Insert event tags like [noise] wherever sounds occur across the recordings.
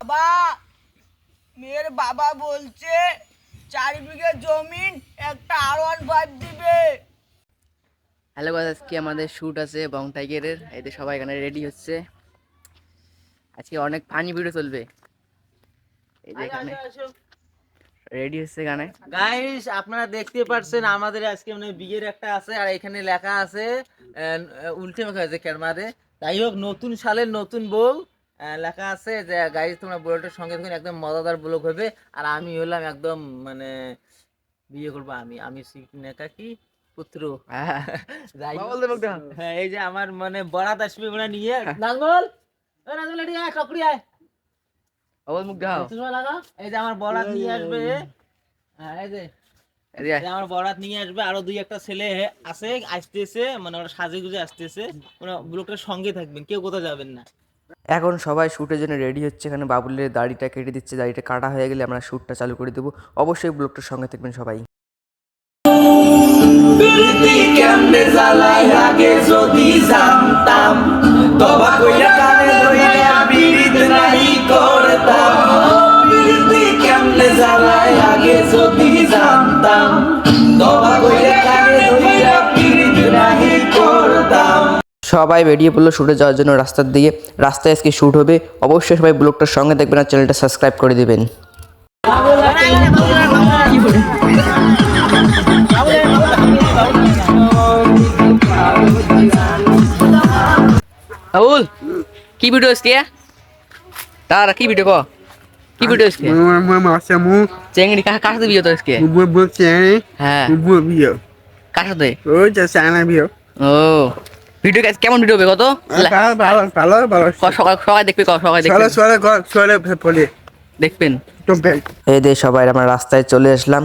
বাবা মেয়ের বাবা বলছে চার বিঘে জমিন একটা আর ওয়ান ফাইভ দিবে। হ্যালো গাইস আজকে আমাদের শ্যুট আছে বং টাইগারের এতে সবাই এখানে রেডি হচ্ছে। আজকে অনেক ফানি ভিডিও চলবে। এই যে এখানে রেডি হচ্ছে এখানে। গাইস আপনারা দেখতে পাচ্ছেন আমাদের আজকে মানে বিয়ের একটা আছে আর এখানে লেখা আছে আহ, উল্টে লেখা আছে ক্যামেরাতে যাই হোক নতুন সালের নতুন বউ লেখা আছে যে গাইস তোমরা ব্লগটার সঙ্গে থাকুন একদম মজাদার ব্লগ হবে। আর আমি হলাম একদম মানে বিয়ে করব আমি। আমি নেকা কি পুত্র। [laughs] যাই। হ্যাঁ এই যে আমার মানে বরাত আসবে মানে নিয়ে। নাজমল! ও নাজমল এদিকে আয় কাকুরি আয়। অবল মুখ দেখাও। এই যে আমার বরাত নিয়ে আসবে। হ্যাঁ এই যে। আমার বরাত নিয়ে আসবে আরও দুই একটা ছেলে আছে আসতেছে মানে ওরা সাজে গুজে আসতেছে ওরা ব্লকটার সঙ্গে থাকবেন কেউ কোথাও যাবেন না। এখন সবাই শ্যুটের জন্য রেডি হচ্ছে এখানে বাবুলের দাড়িটা কেটে দিচ্ছে দাড়িটা কাটা হয়ে গেলে আমরা শ্যুটটা চালু করে দেবো। অবশ্যই ব্লগটার সঙ্গে থাকবেন সবাই। কেমনে জ্বালাই আগে যদি সবাই বেরিয়ে পড়ল শ্যুটে যাওয়ার জন্য রাস্তার দিকে। রাস্তায় আজকে শ্যুট হবে। অবশ্যই সবাই ব্লগটার সঙ্গে দেখবেন আর চ্যানেলটা সাবস্ক্রাইব করে দেবেন। বাবুল কি ভিডিও আজকে তার কি ভিডিও ক? কি ভিডিও আজকে Masamu, চেংড়ি কার কার সাথে বিয়ে তো আজকে? buat buat cewek, হ্যাঁ। buat bio. কার সাথে? Oh, just sana bio. ও। ভিডিও কাজ কেমন ভিডিও হবে কত? Kalau kalau kalau kalau সকাল সবাই দেখবে সবাই kalau দেখবেন। এই দিয়ে সবাই আমরা রাস্তায় চলে আসলাম।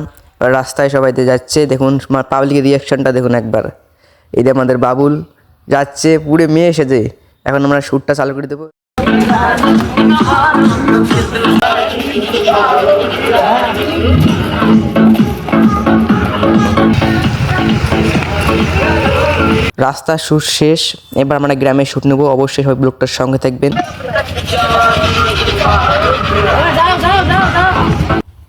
রাস্তায় সবাই দিয়ে যাচ্ছে দেখুন পাবলিকের রিয়াকশনটা দেখুন একবার। এই যে আমাদের বাবুল যাচ্ছে পুরে মেয়ে এসেছে। এখন আমরা শ্যুটটা চালু করে দেবো। রাস্তার শ্যুট শেষ, এবার আমরা গ্রামে শ্যুট নেব, অবশ্যই সবাই ব্লগটার সঙ্গে থাকবেন।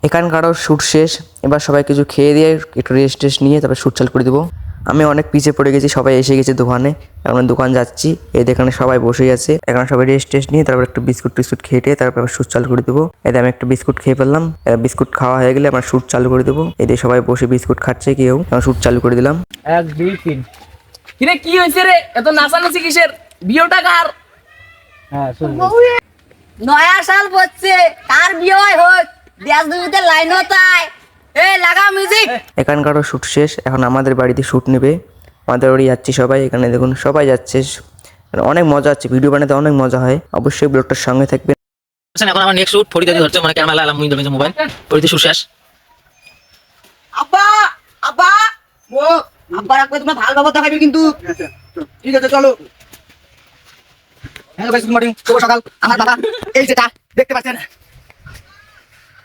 এখানকারও শ্যুট শেষ, এবার সবাই কিছু খেয়ে দিয়ে একটু রেস্ট টেস্ট নিয়ে তারপর শ্যুট চালু করে দেবো। আমি অনেক পিছিয়ে পড়ে গেছি, সবাই এসে গেছে দোকানে, এখন দোকান যাচ্ছি, এই এখানে সবাই বসে আছে, এখানে সবাই রেস্ট টেস্ট নিয়ে তারপর একটু বিস্কুট টিস্কুট খেয়ে তারপর শ্যুট চালু করে দেবো। এতে আমি একটা বিস্কুট খেয়ে ফেললাম বিস্কুট খাওয়া হয়ে গেলে আমরা শ্যুট চালু করে দেবো। এতে সবাই বসে বিস্কুট খাচ্ছে কেউ, এখন শ্যুট চালু করে দিলাম। এক, দুই, তিন। কিরে কি হয়েছে রে? এত নাচানাচি কিসের? বিয়েটা কার? হ্যাঁ নয়া সাল পড়ছে কার বিয়ে হয় হোক। দেশ দুনিতে লাইন তাই। এ লাগা মিউজিক এখানকারও শ্যুট শেষ এখন আমাদের বাড়িতে শ্যুট নেবে। আমাদের বাড়ি যাচ্ছি সবাই এখানে দেখুন সবাই যাচ্ছে। অনেক মজা হচ্ছে ভিডিও বানাতে অনেক মজা হয়। অবশ্যই ব্লগটার সঙ্গে থাকবেন। এখন আমার নেক্সট শুট ফরিদা ধরছে মানে ক্যামেরা লাগালাম মুই ধরেছে মোবাইল ফরিদা শেষ। আব্বা আব্বা ও আব্বা তোমরা ভালো বাবা দেখাবে কিন্তু। ঠিক আছে চলো। হ্যালো গাইস গুড মর্নিং শুভ সকাল। আমার বাবা এই যেটা দেখতে পাচ্ছেন?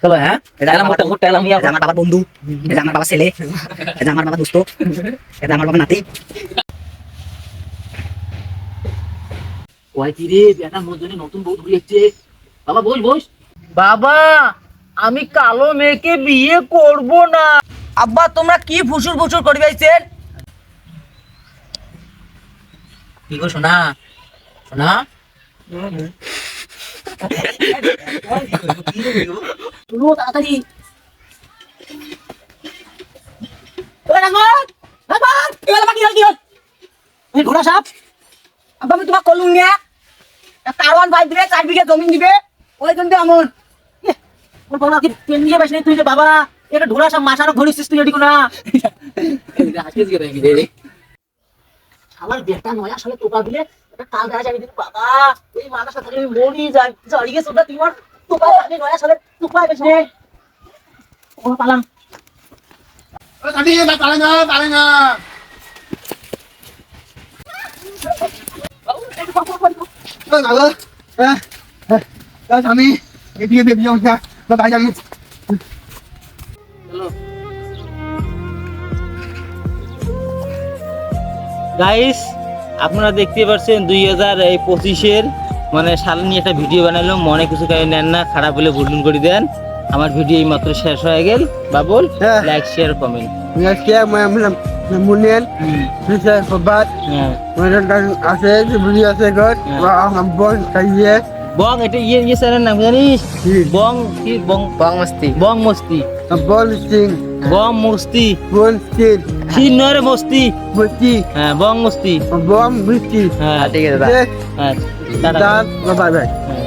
চলো হ্যাঁ? এটা এলাম মোটা মোটা এলাম ইয়া আমার বাবার বন্ধু এটা আমার বাবা ছেলে এটা আমার বাবা দোস্ত এটা আমার বাবা নাতি। ওই কি রে বেটা মোর জন্য নতুন বউ ধরিয়েছে বাবা বস বস। বাবা আমি কালো মেয়েকে বিয়ে করব না। আব্বা তোমরা কি ফুসুর ফুসুর করবেছেন কি গো সোনা সোনা তুলো তাড়াতাড়ি ঘোড়া সাপ আব্বা আমি তোমাকে কলুন নিয়ে কারওয়ান ভাই দিবে চার বিঘা জমি দিবে ওই জন্য আমন ওর বাবা কি পেন নিয়ে তুই যে বাবা এটা ঢোলা সব মাসারও ধরিস তুই এদিকে না আমার বেটা নয়া সালে টোকা দিলে এটা কাল গায়ে যাবি দিবি বাবা এই মাথা সাথে আমি মরি যাই। জড়ি গেছে ওটা তোমার টোকা আমি নয়া সালে টোকা বেশি ও পালাম। Tadi tak palinga, palinga. Eh, kalau eh eh dah kami dia dia guys আপনারা দেখতে পাচ্ছেন দুই হাজার এই পঁচিশের মানে শাল নিয়ে একটা ভিডিও বানালাম মনে কিছু কাজ নেন না খারাপ হলে ভুলুন করে দেন। আমার ভিডিও এই মাত্র শেষ হয়ে গেল। Babul. Like share comment sobat. হ্যাঁ. বং এটা ইয়ে ইয়ে স্যারের নাম জানিস? বং কি বং? বং মস্তি। বং মস্তি। Ngabon sing. বং মস্তি Bon sing. কি নরে মস্তি Buti. হ্যাঁ বং মস্তি Ngabon buti. হ্যাঁ ঠিক আছে দাদা. হ্যাঁ bye bye. হ্যাঁ